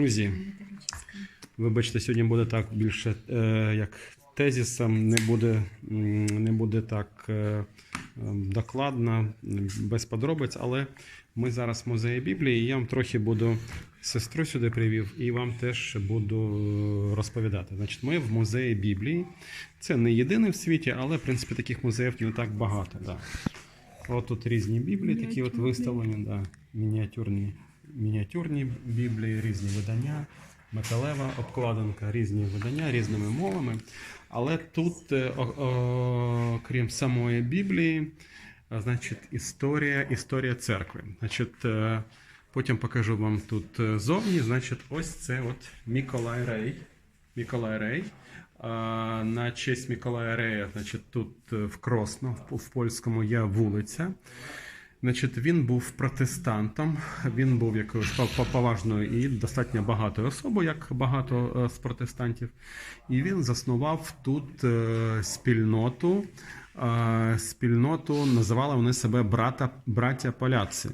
Друзі, вибачте, сьогодні буде так більше е, як тезісом, не буде, не буде так е, е, докладно, без подробиць, але ми зараз в музеї Біблії, і я вам трохи буду сестру сюди привів, і вам теж буду е, розповідати. Значить, ми в музеї Біблії. Це не єдиний в світі, але в принципі таких музеїв не так багато. Да. От тут різні біблії, такі от виставлені, да, мініатюрні, мініатюрні біблії, різні видання, металева обкладинка, різні видання різними мовами. Але тут, е, крім самої Біблії, значить, історія, історія церкви. Значить, е, потім покажу вам тут е, зовні. Значить, ось це от Миколай Рей. Миколай Рей. На честь Миколая Рея, значить, тут е, в Кросно, в польському є вулиця. Значить, він був протестантом, він був якоюсь по- по- поважною і достатньо багатою особою, як багато е, з протестантів. І він заснував тут е, спільноту. е, Спільноту називали вони себе брата, браття поляці.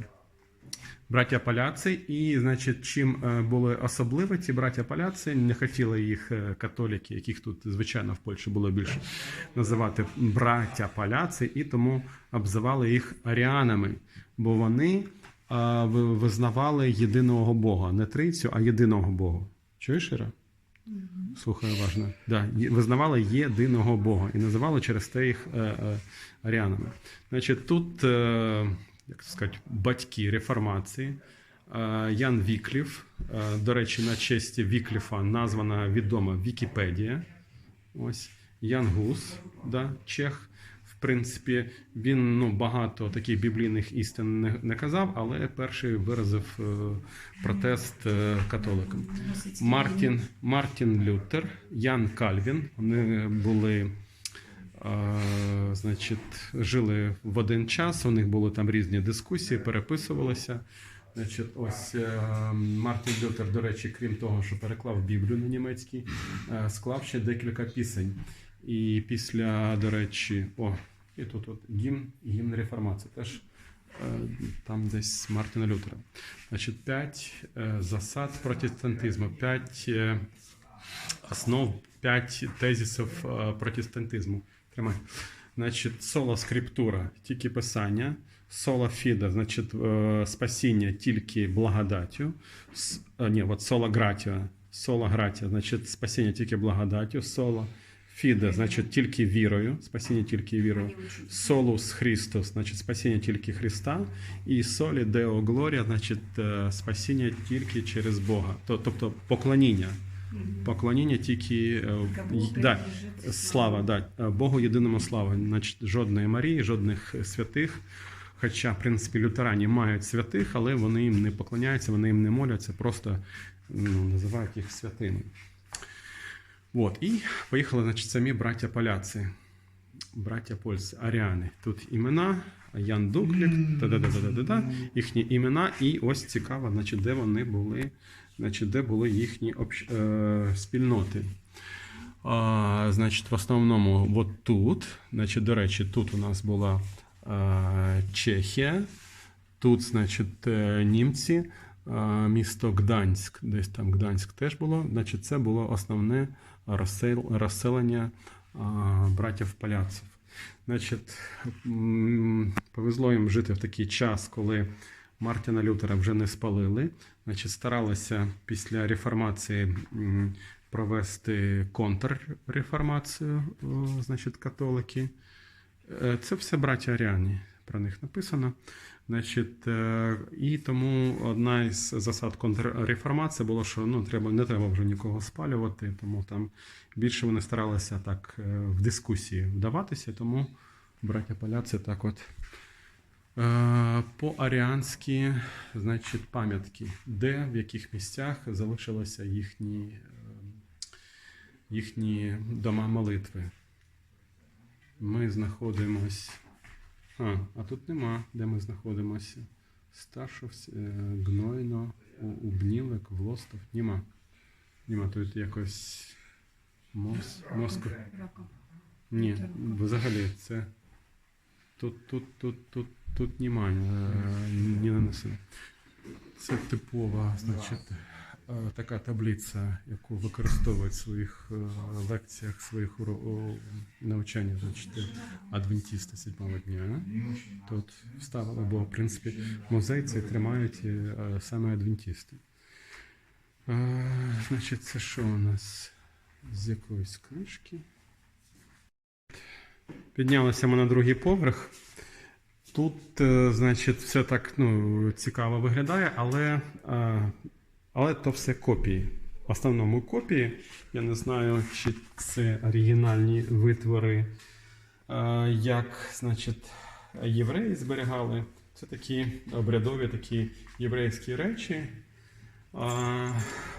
Браття поляці, і, значить, чим е, були особливі ці браття поляці, не хотіли їх е, католики, яких тут, звичайно, в Польщі було більше, називати браття поляці, і тому обзивали їх аріанами, бо вони визнавали єдиного Бога, не трицю, а єдиного Бога. Чуєш, Іра? Слухай уважно. Да, визнавали єдиного Бога і називали через те їх е, е, аріанами. Значить, тут, е, як сказати, батьки реформації. Е, Ян Віклів. Е, до речі, на честь Вікліфа названа відома Вікіпедія. Ось Ян Гус, да, чех. В принципі, він ну, багато таких біблійних істин не, не казав, але перший виразив е, протест католикам. Мартін, Мартін Лютер, Ян Кальвін. Вони були, значить, жили в один час. У них були там різні дискусії, переписувалися. Значить, ось е, Мартін Лютер, до речі, крім того, що переклав Біблію на німецький, е, склав ще декілька пісень. І після, до речі, о, і тут от гімн, гімн реформації. Теж е, там десь Мартина Лютера. Значить, п'ять засад протестантизму, п'ять основ, п'ять тезисів е, протестантизму. Тримай. Значить, соло скриптура, тільки писання, соло фіда, значить, е, спасіння тільки благодаттю. Е, ні, от соло гратіо, соло гратіо, значить, спасіння тільки благодаттю, соло фіде, значить, тільки вірою, спасіння тільки вірою. Солус Христос, значить, спасіння тільки Христа, і солі Део Глорія, значить, е, спасіння тільки через Бога. То- Тобто поклоніння. Поклоніння тільки е, да, слава, да, е, Богу єдиному слава. Значить, жодної Марії, жодних святих. Хоча, в принципі, лютерані мають святих, але вони їм не поклоняються, вони їм не моляться, просто ну, називають їх святими. От, і поїхали, значить, самі браття поляці, браття польці, аріани. Тут імена, Ян Дуклік, та-да-да-да-да-да, їхні імена, і ось цікаво, значить, де вони були, значить, де були їхні общ... е, спільноти. А, значить, в основному, от тут, значить, до речі, тут у нас була е, Чехія, тут, значить, е, німці, е, місто Гданськ, десь там Гданськ теж було. Значить, це було основне розсел, розселення е, братів поляців. Значить, повезло їм жити в такий час, коли Мартіна Лютера вже не спалили. Значить, старалися після реформації провести контрреформацію, значить, католики. Е, Це все браття Аріані, про них написано. Значить, е, і тому одна із засад контрреформації було, що ну, треба, не треба вже нікого спалювати, тому там більше вони старалися так е, в дискусії вдаватися, тому браття поляці так от. Е, По-аріанськи, значить, пам'ятки, де, в яких місцях залишилися їхні, е, їхні дома молитви. Ми знаходимось. А, а тут нема, де ми знаходимося. Старшов, е, Гнойно, Убнілик, Влостов. Нема. Нема. Тут якось Москва. Ні, взагалі це. Тут, тут, тут, тут, тут немає, е, не нанесено. Це типова, значить, е, така таблиця, яку використовують в своїх е, лекціях, своїх навчаннях, значить, адвентісти седьмого дня. Тут вставили, бо в принципі музей цей тримають саме адвентісти. Значить, це що у нас з якоїсь книжки? Піднялися ми на другий поверх. Тут, е, значить, все так ну, цікаво виглядає, але, е, але то все копії. В основному копії. Я не знаю, чи це оригінальні витвори, е, як значить, євреї зберігали. Це такі обрядові такі єврейські речі.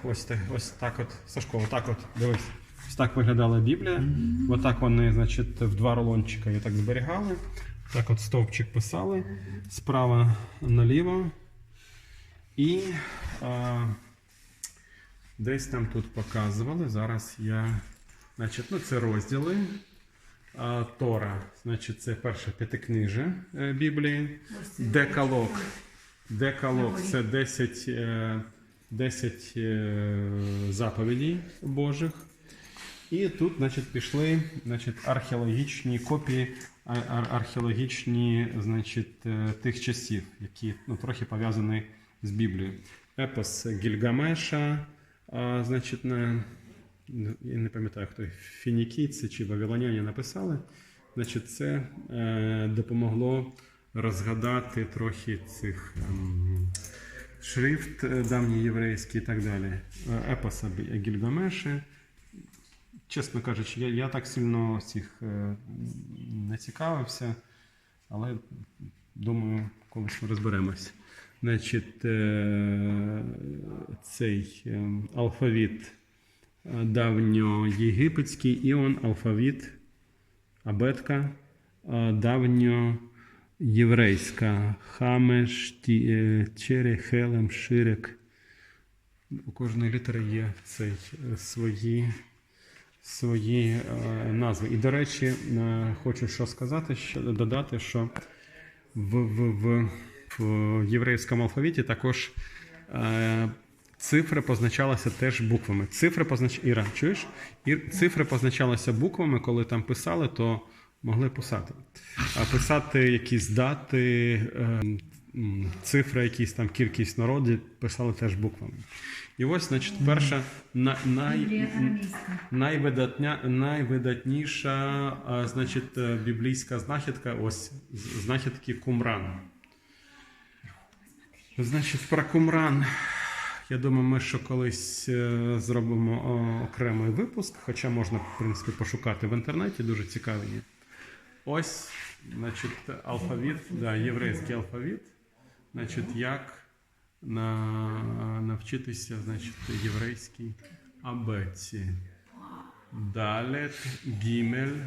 Ось, ось так от, Сашко, отак от, дивись. Ось так виглядала Біблія. Отак вони, значить, в два рулончика її так зберігали. Так от стовпчик писали справа наліво. І а, десь там тут показували. Зараз я. Значить, ну це розділи. А, Тора, значить, це перше п'ятикниже е, Біблії. Декалог. Декалог це 10, е, 10 е, заповідей Божих. І тут, значить, пішли значить, археологічні копії, ар- археологічні значить, е, тих часів, які ну, трохи пов'язані з Біблією. Епос Гільгамеша, а, значить, на, я не пам'ятаю, хто фінікійці чи вавилоняні написали. Значить, це е, допомогло розгадати трохи цих ем, шрифт е, давній єврейський і так далі. Е, Епоса Гільгамеші. Чесно кажучи, я, я так сильно цих е, не цікавився, але думаю, колись ми розберемось. Значить, е, цей е, алфавіт е, давньоєгипетський, іон, алфавіт, абетка, е, давньоєврейська, хамеш, е, чере, хелем, ширек. У кожної літери є цей, свої свої е, назви. І, до речі, е, хочу що сказати, що, додати, що в, в, в, в єврейському алфавіті також е, цифри позначалися теж буквами. Цифри познач... Іра, чуєш? Ір... Цифри позначалися буквами, коли там писали, то могли писати. А писати якісь дати, е, цифри, якісь там кількість народів, писали теж буквами. І ось, значить, перша на, най, Найвидатня, найвидатніша а, значить, е, біблійська знахідка, ось знахідки Кумран. Значить, про Кумран. Я думаю, ми ще колись е, зробимо окремий випуск, хоча можна, в принципі, пошукати в інтернеті, дуже цікаві. Ось, значить, алфавіт, да, єврейський алфавіт. Значить, як на, навчитися, значить, єврейській абетці. Далі гімель.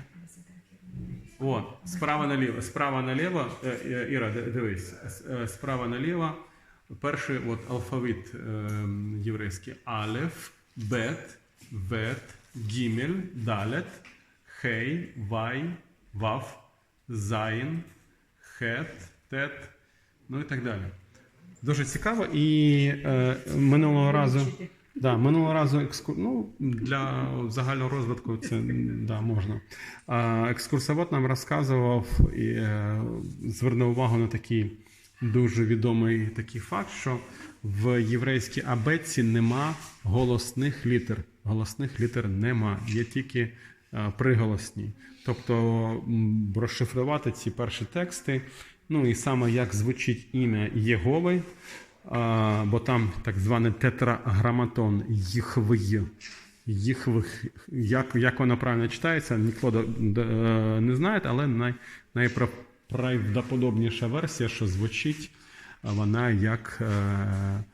О, справа наліво. Справа наліво. е, е, Іра, дивись. Е, Справа наліво. Перший от, алфавіт е, єврейський. Алеф, бет, вет, гімель, далет, хей, вай, вав, зайн, хет, тет, ну і так далі. Дуже цікаво. І е, минулого разу. Да, минулого разу екскур... ну, для загального розвитку це да, можна. А, екскурсовод нам розказував і е, звернув увагу на такий дуже відомий такий факт, що в єврейській абетці нема голосних літер. Голосних літер нема, є тільки е, приголосні. Тобто розшифрувати ці перші тексти, ну і саме як звучить ім'я Єгови, бо там так званий тетраграматон Їхвий. Їхвих, як, як воно правильно читається, ніхто е, не знає, але най, найправдоподобніша версія, що звучить вона як е,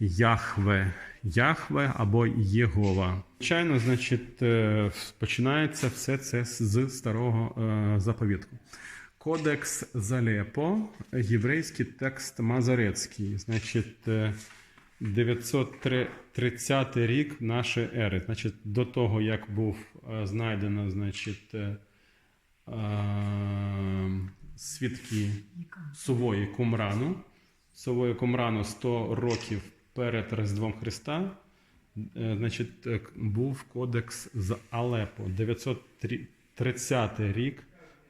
Яхве. Яхве або Єгова. Звичайно, значить, е, починається все це з старого е, заповітку. Кодекс Залепо, єврейський текст Мазарецький, значить, е, 930 рік нашої ери. Значить, до того, як був е, знайдено, значить, е, е, свідки Сувої Кумрану. Сувої Кумрану 100 років перед Різдвом Христа. Е, Значить, е, був кодекс з Алепо, 930 рік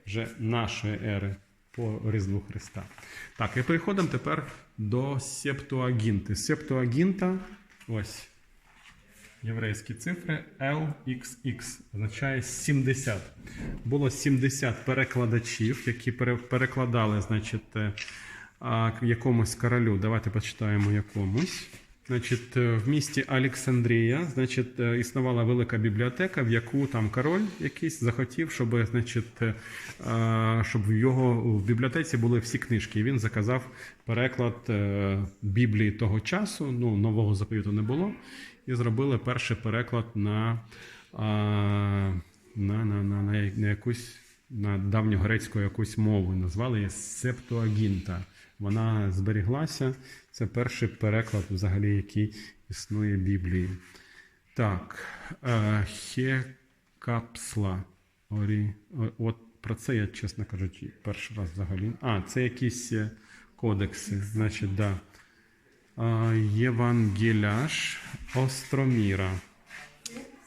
вже нашої ери по Різдву Христа. Так, і переходимо тепер до Септуагінти. Септуагінта, ось єврейські цифри LXX означає 70. Було 70 перекладачів, які перекладали, значить, е, якомусь королю. Давайте почитаємо якомусь. Значить, е, в місті Олександрія, значить, існувала велика бібліотека, в яку там король якийсь захотів, щоб, значить, е, щоб в його в бібліотеці були всі книжки. Він заказав переклад е, Біблії того часу. Ну, нового заповіту не було. І зробили перший переклад на, на, на, на, на, на якусь на давньогрецьку якусь мову. Назвали її Септуагінта. Вона зберіглася. Це перший переклад, взагалі, який існує в Біблії. Так, е, Хекапсла. От про це я, чесно кажучи, перший раз взагалі. А, це якісь е, кодекси, значить, да. Євангеляш Остроміра.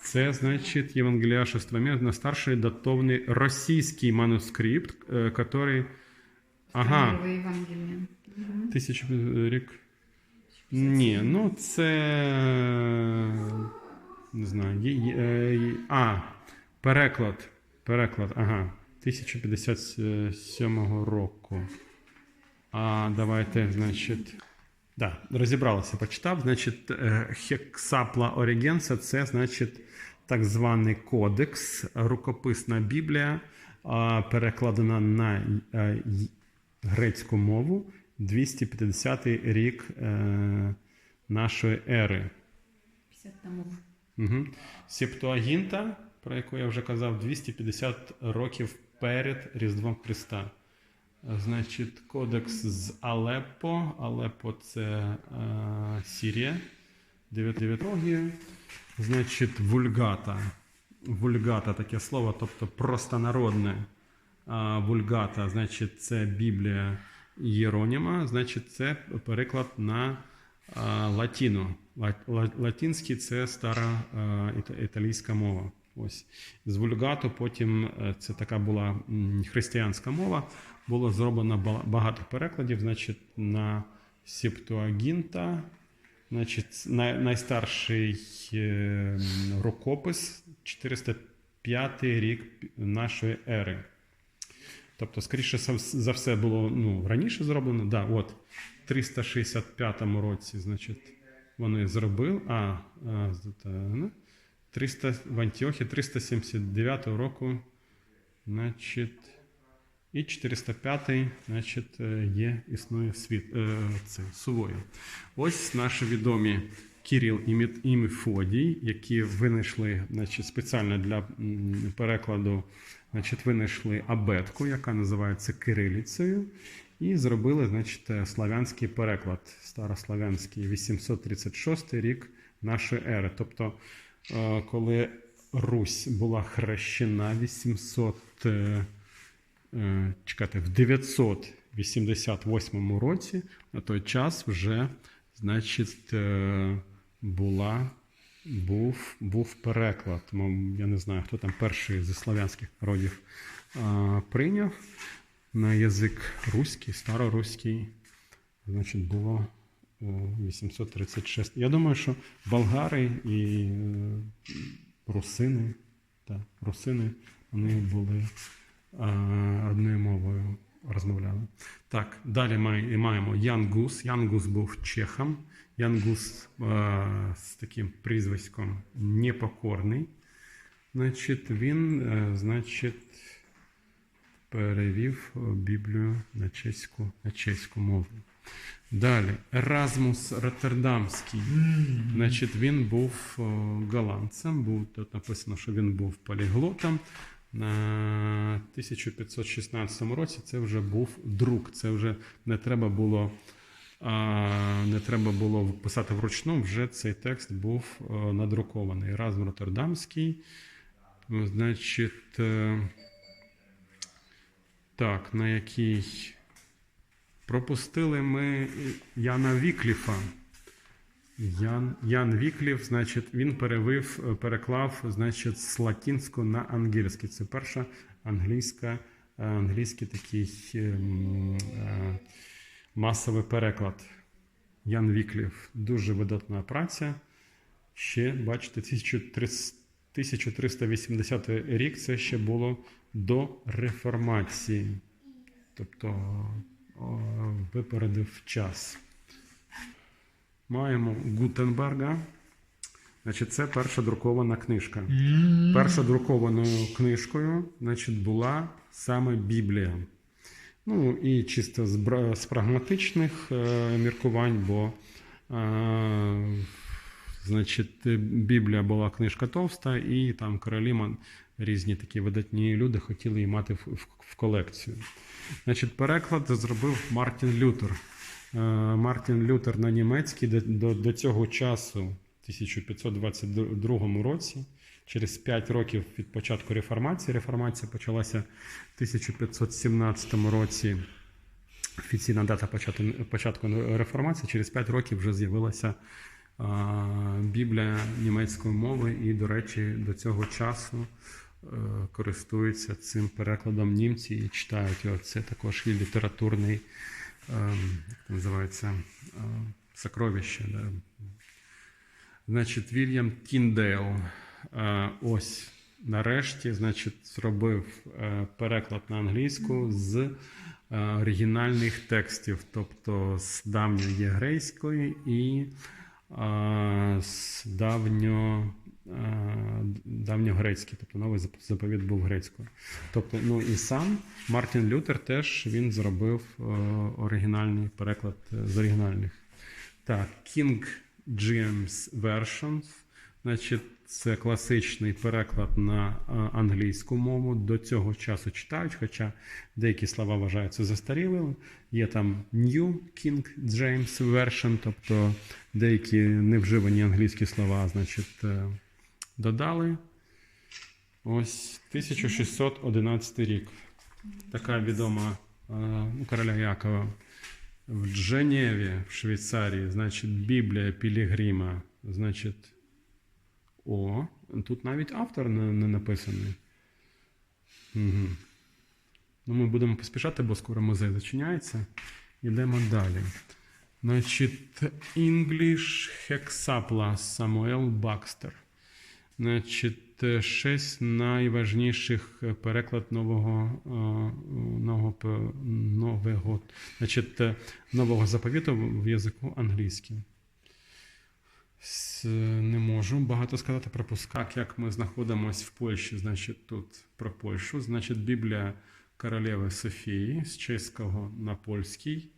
Це, значить, Євангеліаш Остроміра на старший датований російський манускрипт, е, який. Ага, Евангелие. Тисячу рік. Ні, ну це. Не знаю. Є, є, е, є- а, переклад. Переклад, ага. 1057 року. А давайте, значить. Да, розібралися, почитав. Значить, е, Хексапла Орігенса це, значить, так званий кодекс, рукописна Біблія, перекладена на е, грецьку мову 250 рік е, нашої ери. 50 томов. Угу. Септуагінта, про яку я вже казав, 250 років перед Різдвом Христа. Значить, кодекс з Алеппо. Алеппо це е, Сірія, дев'ятологія. Значить, вульгата. Вульгата таке слово, тобто простонародне. Вульгата, значить, це Біблія Єроніма, значить, це переклад на латіну. Ла- ла- Латинський це стара італійська мова. Ось. З вульгату потім е, це така була християнська мова. Було зроблено багато перекладів, значить, на Септуагінта. Значить, найстарший е, рукопис 405 рік нашої ери. Тобто, скоріше за все було ну, раніше зроблено. Да, от, в 365 році, значить, вони зробили. А, а з- та, ну, 300, в Антіохі 379 року, значить, і 405 значить, е, є, існує світ, е, це, сувою. Ось наші відомі Кіріл і Мефодій, які винайшли значить, спеціально для перекладу, значить, винайшли абетку, яка називається кирилицею, і зробили значить, е, славянський переклад, старославянський, 836 рік нашої ери. Тобто, е, коли Русь була хрещена 800. е, чекайте, в 988 році на той час вже, значить, була, був, був переклад. Я не знаю, хто там перший зі славянських народів прийняв на язик руський, староруський. Значить, було е, 836. Я думаю, що болгари і е, русини, та, русини, вони були а, одною мовою розмовляли. Так, далі ми маємо Ян Гус. Ян Гус був чехом. Ян Гус а, з таким прізвиськом непокорний. Значить, він, е, значить, перевів е, Біблію на чеську, на чеську мову. Далі, Еразмус Роттердамський. Значить, він був голландцем, був тут написано, що він був поліглотом. На 1516 році це вже був друк. Це вже не треба було, не треба було писати вручну, вже цей текст був о, надрукований. Еразм Роттердамський. Значить, е, так, на який пропустили ми Яна Вікліфа. Ян, Ян Віклів, значить, він перевив, е, переклав значить, з латинського на англійський. Це перша англійська, е, англійський такий ем, е, масовий переклад. Ян Віклів. Дуже видатна праця. Ще, бачите, 1380 рік це ще було до реформації. Тобто випередив час. Маємо Гутенберга. Значить, це перша друкована книжка. Перша друкованою книжкою значить, була саме Біблія. Ну і чисто з, прагматичних е, міркувань, бо е, значить, Біблія була книжка товста, і там королі ман- різні такі видатні люди хотіли її мати в, колекцію. Значить, переклад зробив Мартін Лютер. Е, Мартін Лютер на німецький до, до, до цього часу, в 1522 році, через 5 років від початку реформації. Реформація почалася в 1517 році. Офіційна дата початку, реформації. Через 5 років вже з'явилася Біблія німецької мови, і, до речі, до цього часу е, користуються цим перекладом німці і читають його. Це також і літературний, е, як називається, е, сокровище. Значить, Вільям Тіндейл. Е, Ось нарешті, значить, зробив е, переклад на англійську з е, оригінальних текстів, тобто з давньоєврейської і з давньо, давньогрецької, тобто новий зап- заповіт був грецькою. Тобто, ну і сам Мартін Лютер теж він зробив оригінальний переклад з оригінальних. Так, King James Versions. Значить, це класичний переклад на е, англійську мову. До цього часу читають, хоча деякі слова вважаються застарілими. Є там New King James Version, тобто деякі невживані англійські слова, значить, е, додали. Ось 1611 рік. Така відома ну, короля Якова. В Дженеві, в Швейцарії, значить, Біблія Пілігрима, значить, о, тут навіть автор не, не написаний. Угу. Ну, ми будемо поспішати, бо скоро музей зачиняється. Йдемо далі. Значить, English Hexapla Самуел Бакстер. Значить, шість найважніших переклад нового, е, нового, нового, нового заповіту в язику англійським. Не можу багато сказати про пускак, як ми знаходимося в Польщі. Значить, тут про Польщу. Значить, Біблія королеви Софії з чеського на польський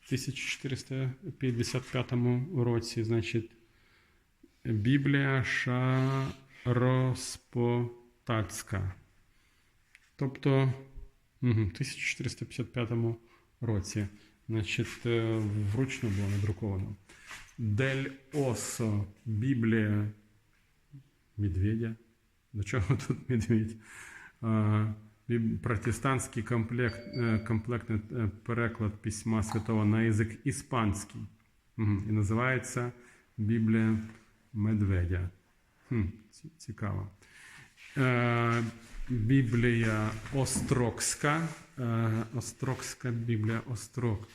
в 1455 році. Значить, Біблія Шароспотацька. Тобто в 1455 році. Значить, е, вручну було надруковано. Дель Осо, Біблія Медведя. До чого тут медведь? Протестантський комплект, е, комплектний е, переклад письма святого на язик іспанський. І називається Біблія Медведя. Хм, ці- цікаво. Е, Біблія Острокська. Острокська Біблія Острок.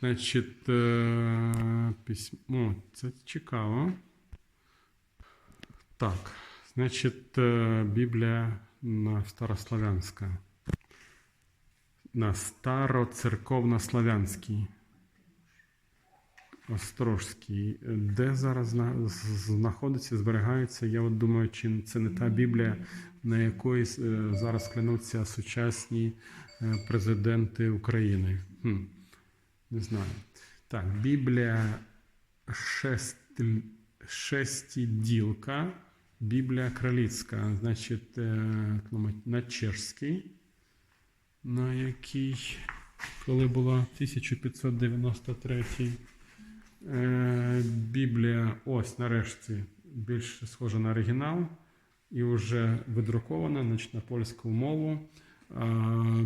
Значить, е, письмо. Це цікаво. Так. Значить, е, Біблія на старославянська. На староцерковнославянський. Острожський. Де зараз знаходиться, зберігається? Я от думаю, чи це не та Біблія, на якої е, зараз клянуться сучасні президенти України. Хм. Не знаю. Так, Біблія шест... шестиділка, Біблія краліцька, значить, е, на чешський, на який, коли була 1593. Е, Біблія, ось нарешті, більш схожа на оригінал і вже видрукована значить, на польську мову.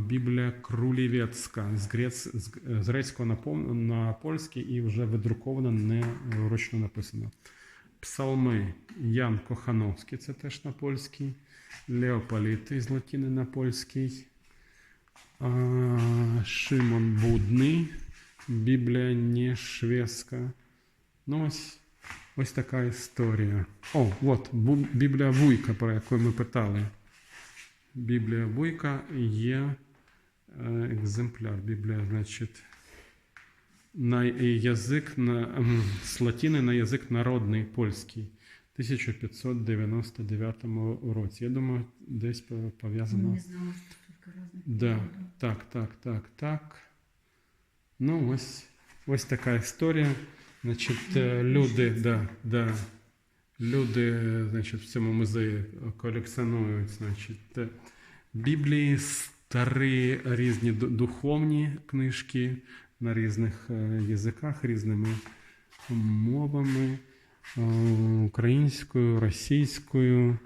Біблія Крулівецька з, грец, з, з грецького на, на польський і вже видрукована, не ручно написано. Псалми Ян Кохановський, це теж на польський. Леополіти з латини на польський. Шимон Будний. Біблія не шведська. Ну, ось, ось така історія. О, от Біблія Вуйка, про яку ми питали. Біблія Вуйка є е, екземпляр. Біблія, значить, на язик на, з латини на язик народний польський. 1599 році. Я думаю, десь по- пов'язано. Не знала, что столько разных. Да, так, так, так, так. Ну, ось, ось така історія. Значить, е, люди, да, да, люди, значить, в цьому музеї колекціонують, значить, Біблії, старі різні духовні книжки на різних е, язиках, різними мовами, е, українською, російською,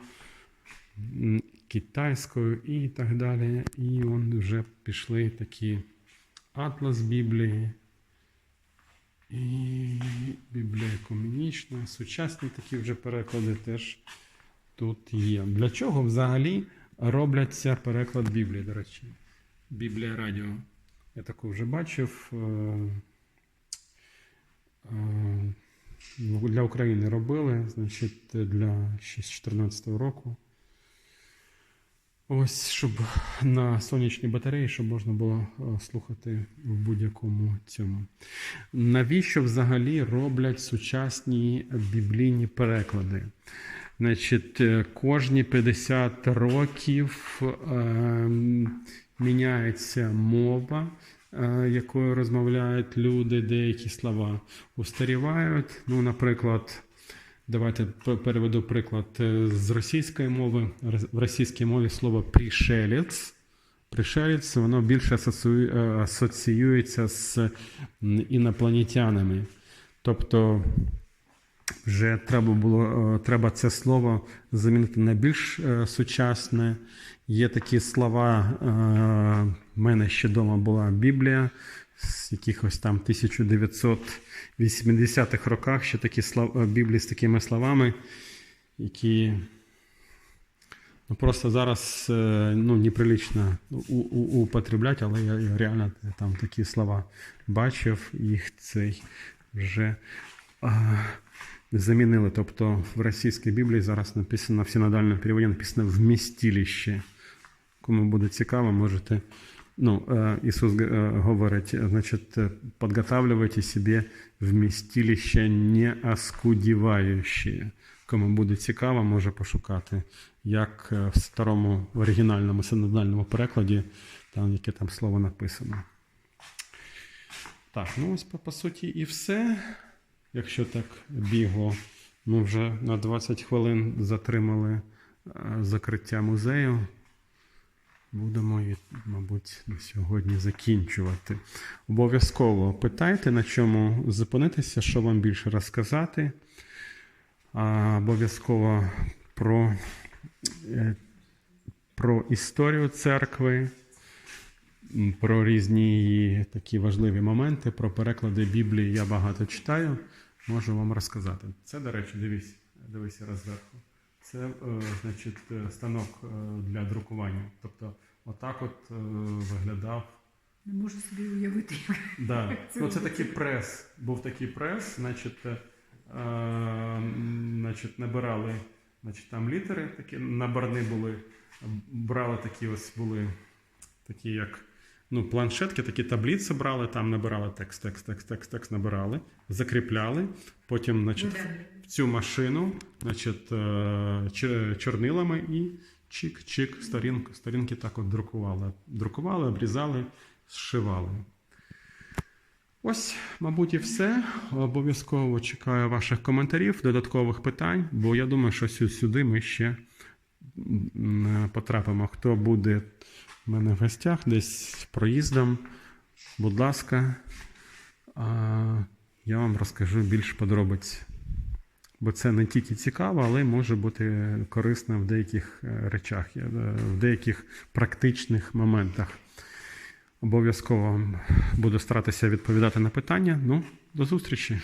китайською і так далі. І он вже пішли такі атлас Біблії. І Біблія екумінічна, сучасні такі вже переклади теж тут є. Для чого взагалі робляться переклад Біблії, до речі? Біблія радіо. Я таку вже бачив. е, е, Для України робили, значить, для 2014 року. Ось, щоб на сонячній батареї, щоб можна було е, слухати в будь-якому цьому. Навіщо взагалі роблять сучасні біблійні переклади? Значить, е, кожні 50 років е, міняється мова, е, якою розмовляють люди, деякі слова устарівають. Ну, наприклад, Давайте переведу приклад е, з російської мови. В російській мові слово пришелець. Пришелець воно більше е, асоціюється з інопланетянами. Тобто вже треба було е, треба це слово замінити на більш сучасне. Є такі слова. В мене ще вдома була Біблія з якихось там 1980-х роках ще такі слова, е, Біблії з такими словами, які ну, просто зараз е, ну, неприлично употреблять, але я, я реально там такі слова бачив, їх цей вже а, замінили. Тобто в російській Біблії зараз написано в синодальному переводі написано вмістилище. Кому буде цікаво, можете. Ну, э, Ісус э, говорить, значить, э, подготавливайте себе вмістилище не оскудіваюче. Кому буде цікаво, може пошукати, як е, в старому в оригінальному синодальному перекладі, там яке там слово написано. Так, ну ось по, по суті і все. Якщо так бігло, ми вже на 20 хвилин затримали е, закриття музею. Будемо, мабуть, на сьогодні закінчувати. Обов'язково питайте, на чому зупинитися, що вам більше розказати. Обов'язково про, е, про історію церкви, про різні її такі важливі моменти, про переклади Біблії я багато читаю, можу вам розказати. Це, до речі, дивись, дивись раз зверху. Це е, значить, е, станок для друкування. Тобто, отак от е, виглядав. Не можу собі уявити. як Да. Це Ну, це такий прес. Був такий прес, значить, е, м, значить набирали значить, там літери, такі наборні були. Брали такі ось були такі, як ну, планшетки, такі таблиці брали, там набирали текст, текст, текст, текст, текст набирали, закріпляли, потім, значить. Цю машину, значить, е, чорнилами і чик-чик, сторінки, сторінки так от друкували. Друкували, обрізали, зшивали. Ось, мабуть, і все. Обов'язково чекаю ваших коментарів, додаткових питань, бо я думаю, що сюди ми ще потрапимо. Хто буде в мене в гостях десь проїздом, будь ласка, я вам розкажу більш подробиць Бо це не тільки цікаво, але може бути корисно в деяких е, речах, е, в деяких практичних моментах. Обов'язково буду старатися відповідати на питання. Ну, до зустрічі!